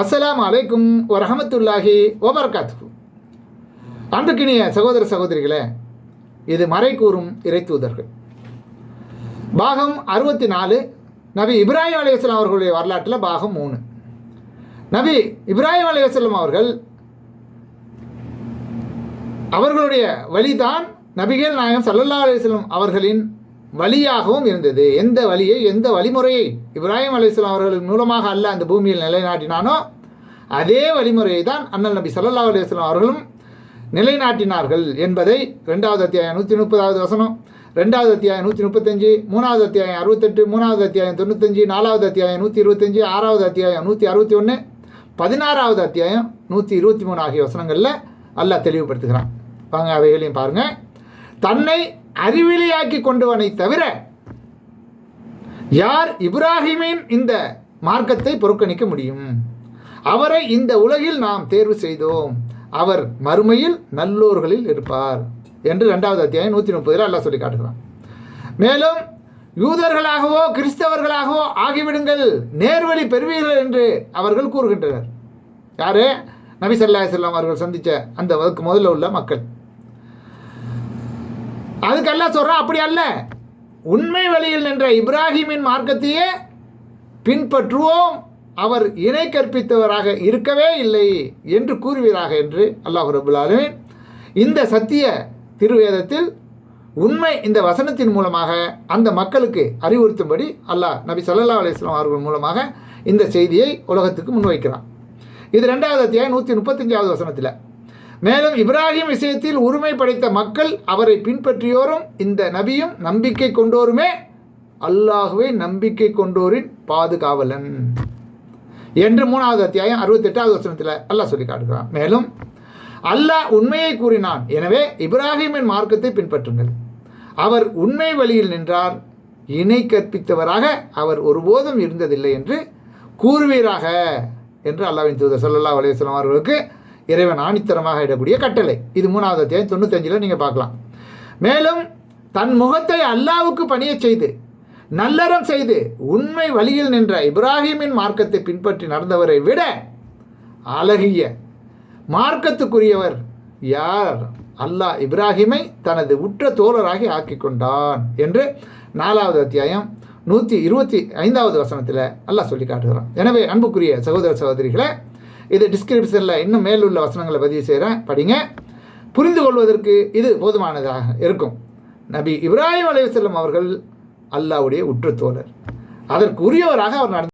அஸ்லாம் அலைக்கும் வரஹமத்துல்லாஹி ஓபர்காத்து அன்புக்கினிய சகோதர சகோதரிகளே இது மறை கூறும் இறைத்தூதர்கள். பாகம் அறுபத்தி நாலு நபி இப்ராஹிம் அலையாஸ்லாம் அவர்களுடைய வரலாற்றில் பாகம் மூணு. நபி இப்ராஹிம் அலையாஸ்லாம் அவர்கள் அவர்களுடைய வழிதான் நபிகள் நாயகம் சல்லல்லா அலிஸ்லாம் அவர்களின் வழியாகவும் இருந்தது. எந்த வழியை எந்த வழிமுறையை இப்ராஹிம் அலிஸ்லாம் அவர்களின் மூலமாக அல்ல அந்த பூமியில் நிலைநாட்டினானோ அதே வழிமுறையை தான் அண்ணல் நபி சல்லா அலிஸ்லாம் அவர்களும் நிலைநாட்டினார்கள் என்பதை ரெண்டாவது அத்தியாயம் நூற்றி முப்பதாவது வசனம் ரெண்டாவது அத்தியாயம் நூற்றி முப்பத்தஞ்சு மூணாவது அத்தியாயம் அறுபத்தெட்டு மூணாவது அத்தியாயம் தொண்ணூத்தஞ்சு நாலாவது அத்தியாயம் நூற்றி இருபத்தஞ்சு ஆறாவது அத்தியாயம் நூற்றி அறுபத்தி ஒன்று பதினாறாவது அத்தியாயம் நூற்றி இருபத்தி மூணு ஆகிய வசனங்களில் அல்லாஹ் தெளிவுபடுத்துகிறான். வாங்க அவைகளையும் பாருங்கள் தன்னை அறிவிலியாக்கி கொண்டவனை தவிர யார் இப்ராஹிமின் இந்த மார்க்கத்தை புறக்கணிக்க முடியும்? அவரை இந்த உலகில் நாம் தேர்வு செய்தோம். அவர் மறுமையில் நல்லோர்களில் இருப்பார் என்று ரெண்டாவது அத்தியாயம் நூற்றி முப்பதில் அல்லாஹ் சொல்லி காட்டுகிறான். மேலும் யூதர்களாகவோ கிறிஸ்தவர்களாகவோ ஆகிவிடுங்கள் நேர்வழி பெறுவீர்கள் என்று அவர்கள் கூறுகின்றனர். யாரு? நபி சல்லா செல்லம் அவர்கள் சந்தித்த அந்த முதல்ல உள்ள மக்கள். அதுக்கெல்லாம் சொல்கிறான் அப்படி அல்ல. உண்மை வழியில் நின்ற இப்ராஹிமின் மார்க்கத்தையே பின்பற்றுவோம். அவர் இணை கற்பித்தவராக இருக்கவே இல்லை என்று கூறுவீராக என்று அல்லாஹ் ரபுல்லாலுமின் இந்த சத்திய திருவேதத்தில் உண்மை இந்த வசனத்தின் மூலமாக அந்த மக்களுக்கு அறிவுறுத்தும்படி அல்லாஹ் நபி சல்லா அலிஸ்லாம் அவர்கள் மூலமாக இந்த செய்தியை உலகத்துக்கு முன்வைக்கிறான். இது ரெண்டாவது அத்தியாயம் நூற்றி முப்பத்தஞ்சாவது வசனத்தில். மேலும் இப்ராஹிம் விஷயத்தில் உரிமை படைத்த மக்கள் அவரை பின்பற்றியோரும் இந்த நபியும் நம்பிக்கை கொண்டோருமே. அல்லாஹுவை நம்பிக்கை கொண்டோரின் பாதுகாவலன். என்று மூணாவது அத்தியாயம் அறுபத்தெட்டாவது வசனத்தில் அல்லாஹ் சொல்லி காட்டுகிறான். மேலும் அல்லாஹ் உண்மையை கூறினான். எனவே இப்ராஹிமின் மார்க்கத்தை பின்பற்றுங்கள். அவர் உண்மை வழியில் நின்றார். இணை கற்பித்தவராக அவர் ஒருபோதும் இருந்ததில்லை என்று கூறுவீராக. என்று அல்லாவின் தூதர் சொல்லல்லா அலையம் அவர்களுக்கு இறைவன் ஆணித்தரமாக இடக்கூடிய கட்டளை. இது மூணாவது அத்தியாயம் தொண்ணூத்தஞ்சில் நீங்கள் பார்க்கலாம். மேலும் தன் முகத்தை அல்லாவுக்கு பணியச் செய்து நல்லறம் செய்து உண்மை வழியில் நின்ற இப்ராஹிமின் மார்க்கத்தை பின்பற்றி நடந்தவரை விட அழகிய மார்க்கத்துக்குரியவர் யார்? அல்லாஹ் இப்ராஹிமை தனது உற்ற தோழராகி ஆக்கி கொண்டான் என்று நாலாவது அத்தியாயம் நூற்றி இருபத்தி ஐந்தாவது வசனத்தில் அல்லாஹ் சொல்லி காட்டுகிறான். எனவே அன்புக்குரிய சகோதர சகோதரிகளை இது டிஸ்கிரிப்ஷனில் இன்னும் மேலுள்ள வசனங்களை பதிவு செய்கிறேன் படிங்க. புரிந்து கொள்வதற்கு இது போதுமானதாக இருக்கும். நபி இப்ராஹிம் அலைவசல்லம் அவர்கள் அல்லாவுடைய உற்றுத்தோழர். அதற்கு உரியவராக அவர் நடந்து